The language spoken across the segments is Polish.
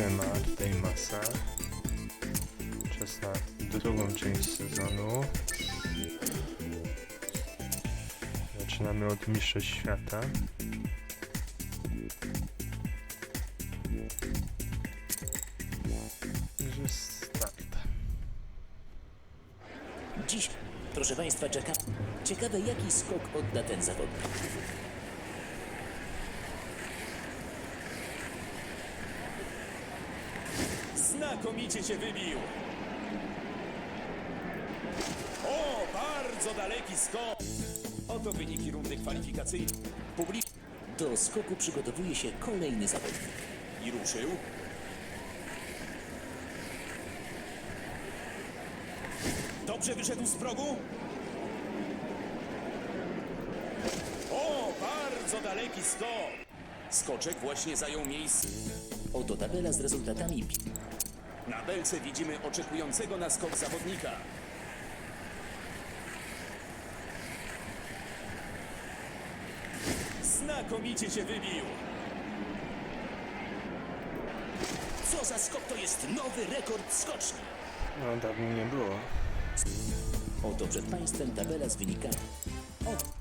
Siema, tutaj Masa. Czas na drugą część sezonu. Zaczynamy od Mistrzostw Świata. Także start. Dziś, proszę Państwa, czeka. Ciekawe, jaki skok odda ten zawodnik. Znakomicie się wybił. O, bardzo daleki skok. Oto wyniki rundy kwalifikacyjnej. Publik Do skoku przygotowuje się kolejny zawodnik. i ruszył. Dobrze wyszedł z progu. O, bardzo daleki skok. Skoczek właśnie zajął miejsce. Oto tabela z rezultatami. Na belce widzimy oczekującego na skok zawodnika. Znakomicie się wybił. Co za skok to jest nowy rekord skoczni. No, dawno nie było. Oto przed Państwem tabela z wynikami. O,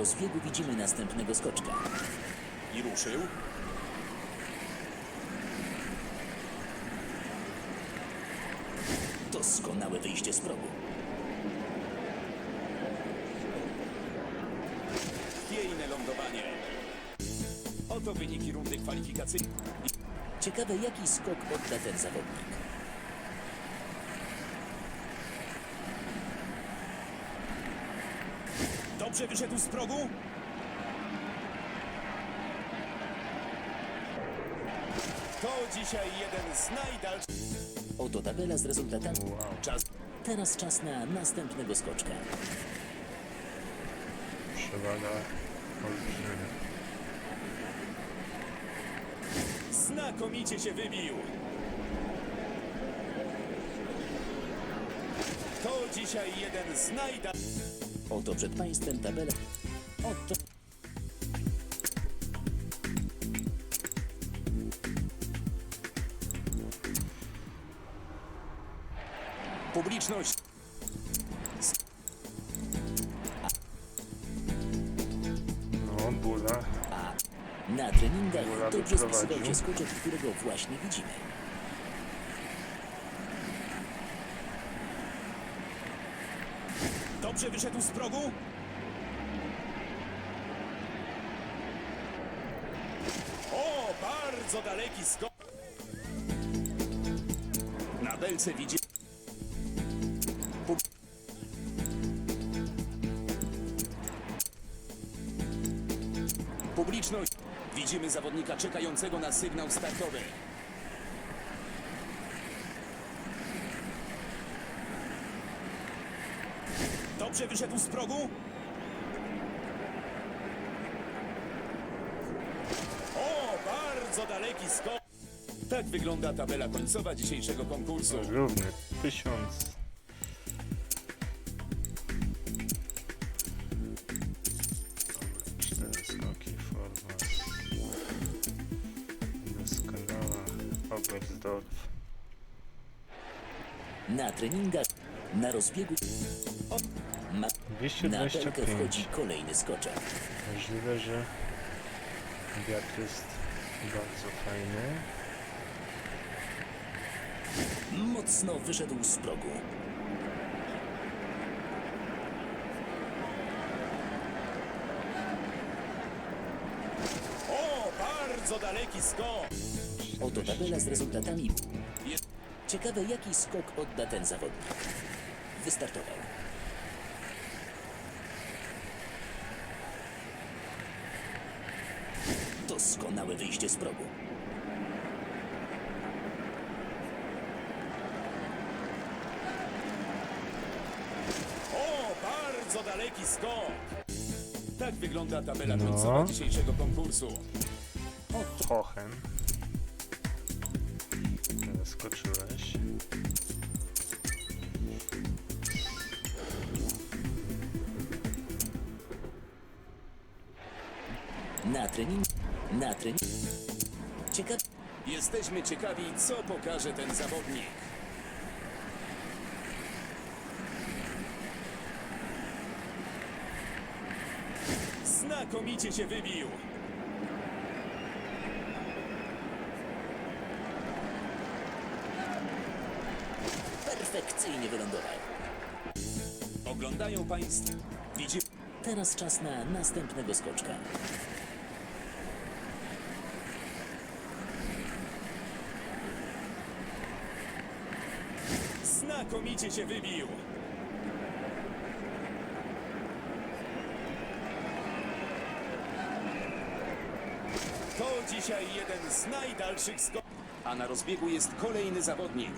rozbiegu widzimy następnego skoczka. I ruszył. Doskonałe wyjście z progu. Chwiejne lądowanie. Oto wyniki rundy kwalifikacyjnej. Ciekawe, jaki skok odda ten zawodnik. Dobrze wyszedł z progu. To dzisiaj jeden z najdalszych. Oto tabela z rezultatami. Czas. Teraz czas na następnego skoczka. Przewaga olbrzymia. Znakomicie się wybił. To dzisiaj jeden z najdalszych. Oto przed Państwem tabela. Oto. Publiczność. No, bula. A na treningach Góra dobrze wyprowadził. spisywał się skoczek, którego właśnie widzimy. Dobrze wyszedł z progu. O, bardzo daleki skok. Na belce widzi. Pu- Publiczność. Widzimy zawodnika czekającego na sygnał startowy. Dobrze wyszedł z progu. O, bardzo daleki skok. Tak wygląda tabela końcowa dzisiejszego konkursu. Równy. Tysiąc. Cztery skoki, forma. Doskonała. Oberstdorf. Na treningach, na rozbiegu. O, ma... Na belkę 225. wchodzi kolejny skoczek. Możliwe, że wiatr jest bardzo fajny. Mocno wyszedł z progu. O, bardzo daleki skok. Oto tabela z rezultatami. Ciekawe, jaki skok odda ten zawodnik. Wystartował. Doskonałe wyjście z progu. O, bardzo daleki skok. Tak wygląda tabela No. końcowa dzisiejszego konkursu. Hochen. Jesteśmy ciekawi, co pokaże ten zawodnik. Znakomicie się wybił. Perfekcyjnie wylądował. Oglądają Państwo. Widzi... Teraz czas na następnego skoczka. Znakomicie się wybił. To dzisiaj jeden z najdalszych skoków. A na rozbiegu jest kolejny zawodnik.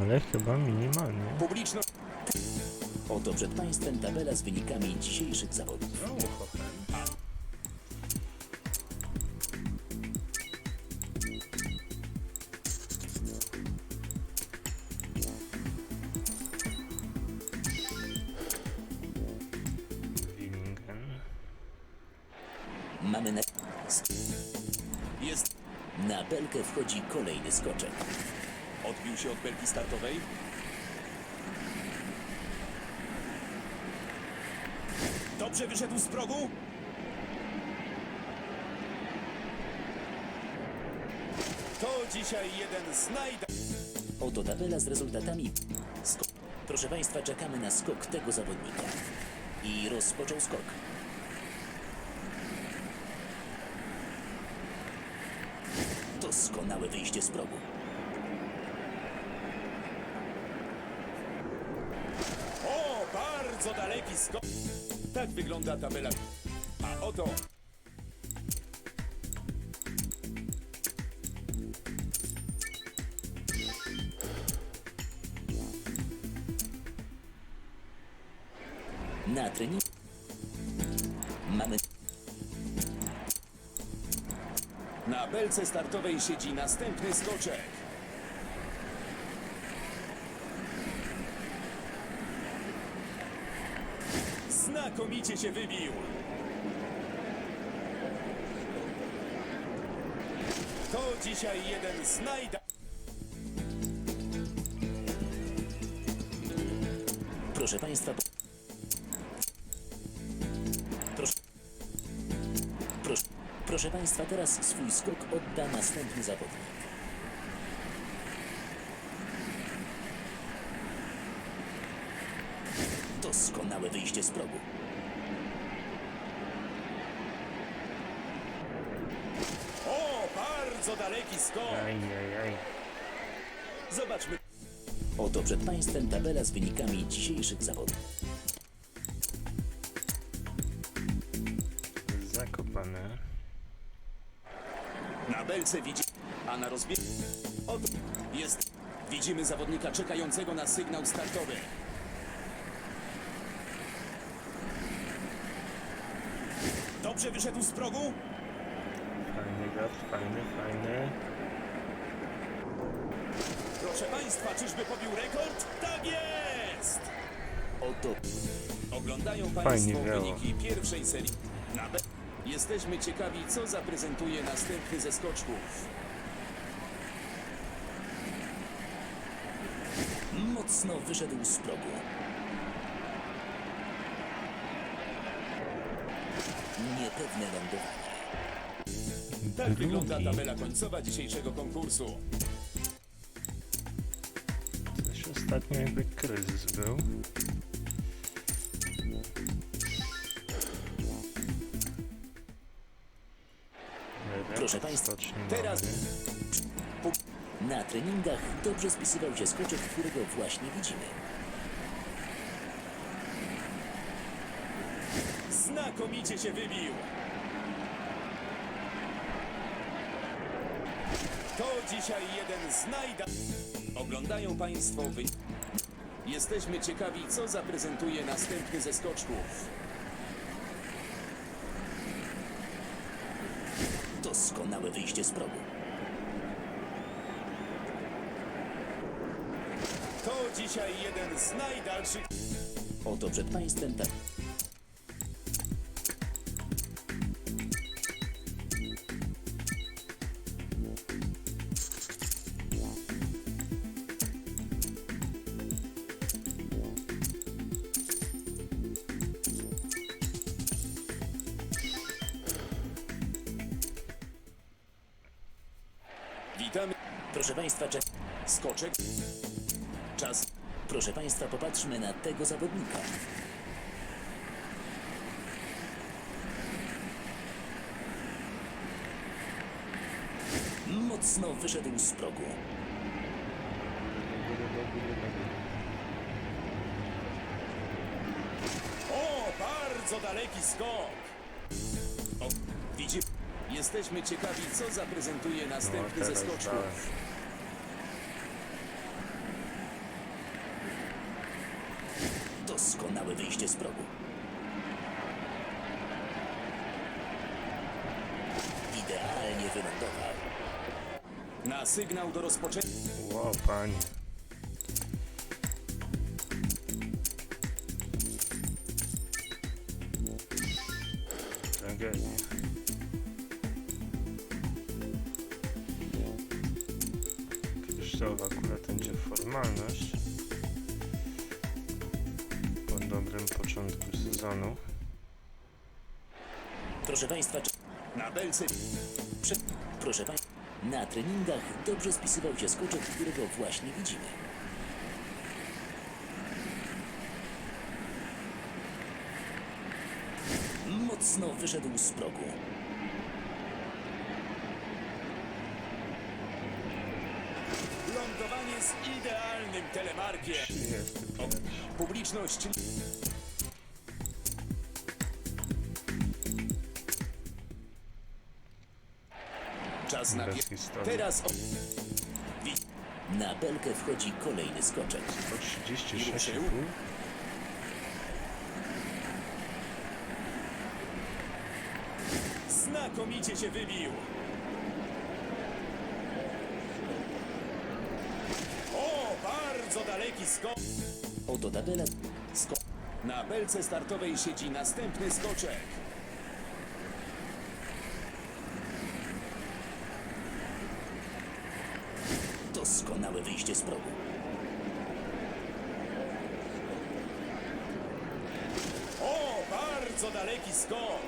Ale chyba minimalnie. Publiczność. Oto przed Państwem tabela z wynikami dzisiejszych zawodów. No, się od belki startowej. Dobrze wyszedł z progu. To dzisiaj jeden z najda... Oto tabela z rezultatami. Skok. Proszę Państwa, czekamy na skok tego zawodnika. I rozpoczął skok. Doskonałe wyjście z progu. O, daleki skok. Tak wygląda tabela. A oto Na trening. Mamy na belce startowej siedzi następny skoczek. Się wybił. To dzisiaj jeden z najda... Proszę Państwa. Proszę. Proszę. Proszę Państwa, teraz swój skok odda następny zawodnik. Doskonałe wyjście z progu. O, daleki skok. Ajajaj. Zobaczmy. Oto przed Państwem tabela z wynikami dzisiejszych zawodów. Zakopane. Na belce widzi, a na rozbiegu... Oto jest... Widzimy zawodnika czekającego na sygnał startowy. Dobrze wyszedł z progu? Fajny wiatr, fajny, fajny. Proszę Państwa, czyżby pobił rekord? Tak jest! Oto Oglądają Fajnie Państwo wyniki pierwszej serii. Na be... Jesteśmy ciekawi, co zaprezentuje następny ze skoczków. mocno wyszedł z progu. Niepewne lądowanie. Tak wygląda tabela końcowa dzisiejszego konkursu. Coś ostatnio jakby kryzys był. Proszę państwa, teraz-. Na treningach dobrze spisywał się skoczek, którego właśnie widzimy. Znakomicie się wybił. To dzisiaj jeden z najda... Oglądają Państwo wy... Jesteśmy ciekawi, co zaprezentuje następny ze skoczków. Doskonałe wyjście z progu. To dzisiaj jeden z najdalszych... Oto przed Państwem ta... Skoczek. Czas. Proszę Państwa, popatrzmy na tego zawodnika. Mocno wyszedł z progu. O, bardzo daleki skok. O, widzi. Jesteśmy ciekawi, co zaprezentuje No następny ze teraz skoczków. Wyjście z progu. Idealnie wylądował. Na sygnał do rozpoczęcia. Ło, panie. Belce. Prze... Proszę Państwa, na treningach dobrze spisywał się skoczek, którego właśnie widzimy. Mocno wyszedł z progu. Lądowanie z idealnym telemarkiem. 35. Publiczność. Na Bez historii. Teraz. O... Wi... Na belkę wchodzi kolejny skoczek. 136,5. Znakomicie się wybił. O, bardzo daleki skok. Oto tabela. Sko... Na belce startowej siedzi następny skoczek. Progu. O, bardzo daleki skok.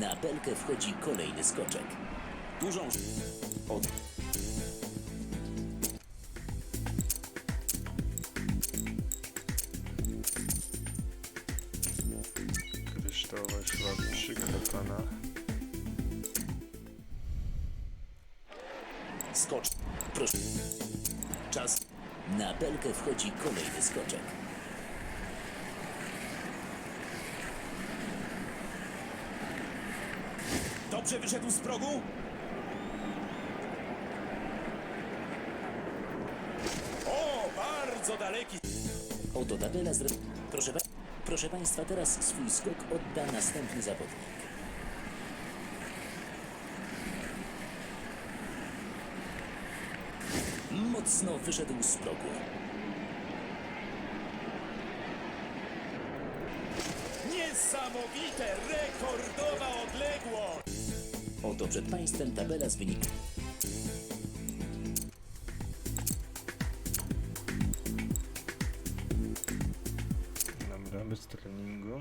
Na belkę wchodzi kolejny skoczek. Dużą. Od... Skocz. Proszę. Czas. Na belkę wchodzi kolejny skoczek. Dobrze wyszedł z progu? O, bardzo daleki. Oto tabela z... Proszę. Proszę Państwa, teraz swój skok odda następny zawodnik. Mocno wyszedł z progu. Niesamowite, rekordowa odległość. Oto przed Państwem tabela z wynikami. Dobra, bez treningu.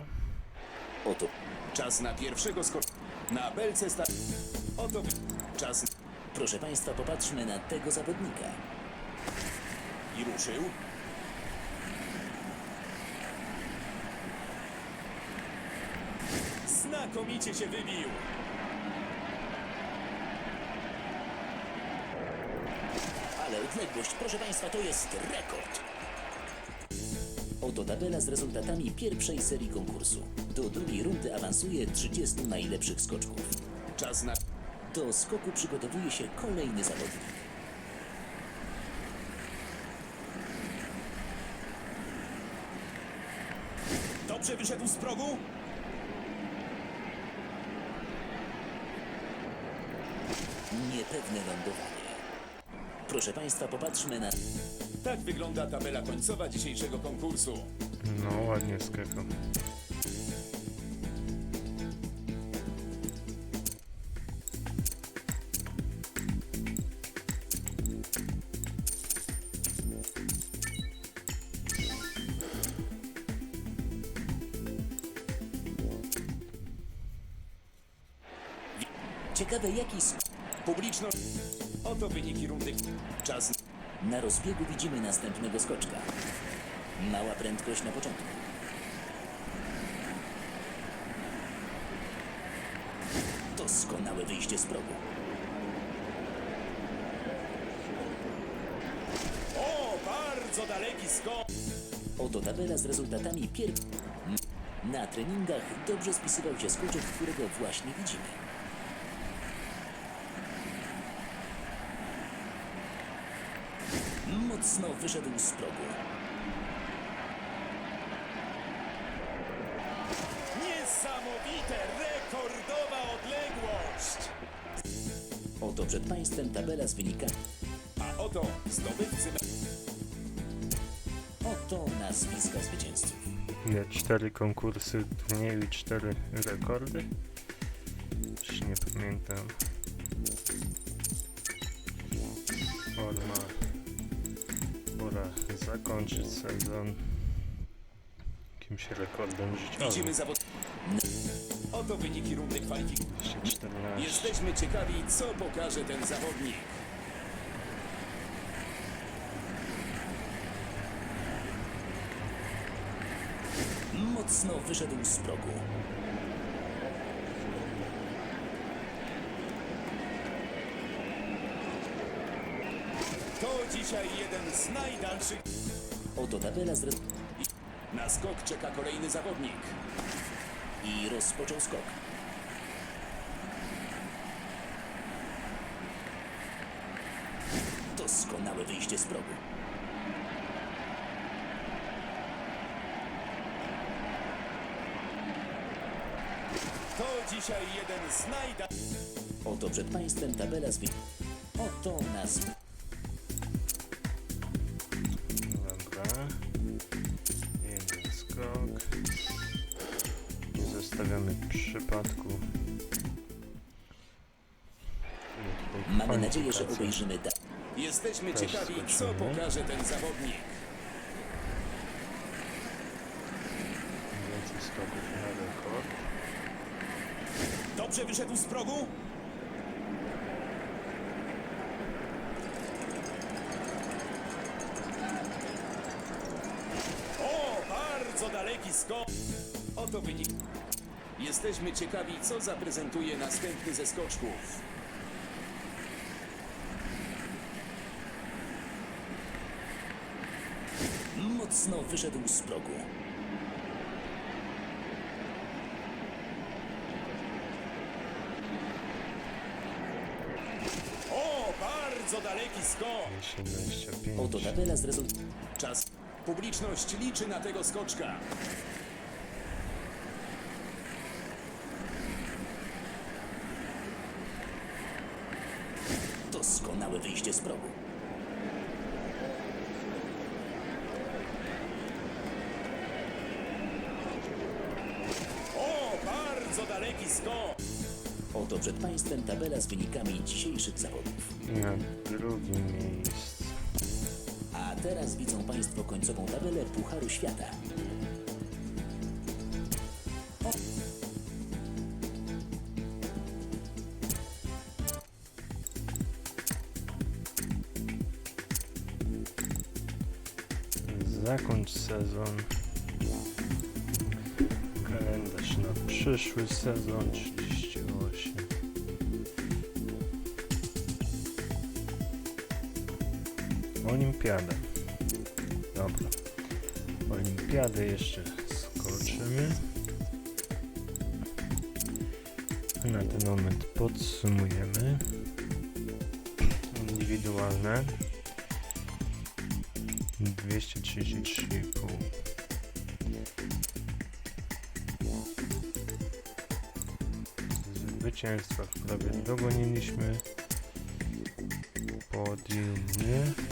Oto. Czas na pierwszego skok. Na belce sta... Oto czas Proszę Państwa, popatrzmy na tego zawodnika. I ruszył. Znakomicie się wybił. Ale odległość, proszę Państwa, to jest rekord. Oto tabela z rezultatami pierwszej serii konkursu. Do drugiej rundy awansuje 30 najlepszych skoczków. Czas na... Do skoku przygotowuje się kolejny zawodnik. Dobrze wyszedł z progu? Niepewne lądowanie. Proszę Państwa, popatrzmy na... Tak wygląda tabela końcowa dzisiejszego konkursu. No, ładnie skakał. Ciekawe jaki... sk- Publiczność... Oto wyniki rundy. Czas Na rozbiegu widzimy następnego skoczka. Mała prędkość na początku. Doskonałe wyjście z progu. O, bardzo daleki skok. Oto tabela z rezultatami pier... Na treningach dobrze spisywał się skoczek, którego właśnie widzimy. Mocno wyszedł z progu. Niesamowite, rekordowa odległość. Oto przed Państwem tabela z wynikami. A oto zdobywcy. Oto nazwiska zwycięzców. Nie, cztery konkursy turnieju i cztery rekordy? Już nie pamiętam. Forma. Pora zakończyć sezon jakimś rekordem życiowym. Widzimy zawod. Oto wyniki rundy kwalifikacji. 214. Jesteśmy ciekawi, co pokaże ten zawodnik. Mocno wyszedł z progu. To dzisiaj jeden z najdalszych. Oto tabela z. Na skok czeka kolejny zawodnik. I rozpoczął skok. Doskonałe wyjście z progu. To dzisiaj jeden z najdalszych. Oto przed Państwem tabela z. Oto nazw... ciekawi, co skoczymy. pokaże ten zawodnik. Więcej skoków na rekord. Dobrze wyszedł z progu? O, bardzo daleki skok. Oto wynik. Jesteśmy ciekawi, co zaprezentuje następny ze skoczków. Mocno wyszedł z progu. O, bardzo daleki skok. 225. Oto tabela z rezultatami. Czas. Publiczność liczy na tego skoczka. Doskonałe wyjście z progu. O, bardzo daleki skok. Oto przed Państwem tabela z wynikami dzisiejszych zawodów. Na drugim miejscu. A teraz widzą Państwo końcową tabelę Pucharu Świata. Zakończ sezon. Kalendarz na przyszły sezon 38. Olimpiada. Dobra. Olimpiadę jeszcze skoczymy. Na ten moment podsumujemy. Indywidualne. 233,5 Zwycięstwa prawie dogoniliśmy Podium nie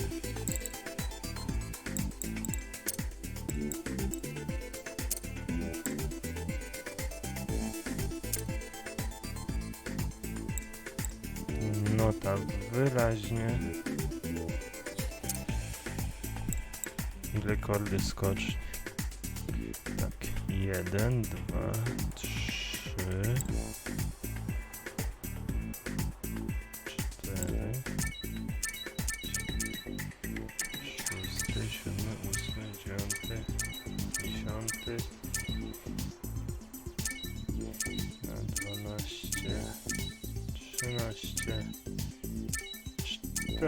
wyraźnie i rekordy skoczni. Tak, jeden, dwa, trzy,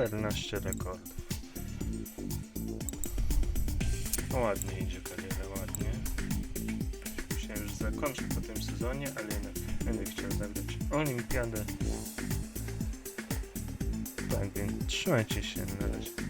14 rekordów. No ładnie idzie kariera, ładnie. Myślałem, że zakończę po tym sezonie, ale jednak będę chciał zagrać olimpiadę. Tak więc trzymajcie się na razie.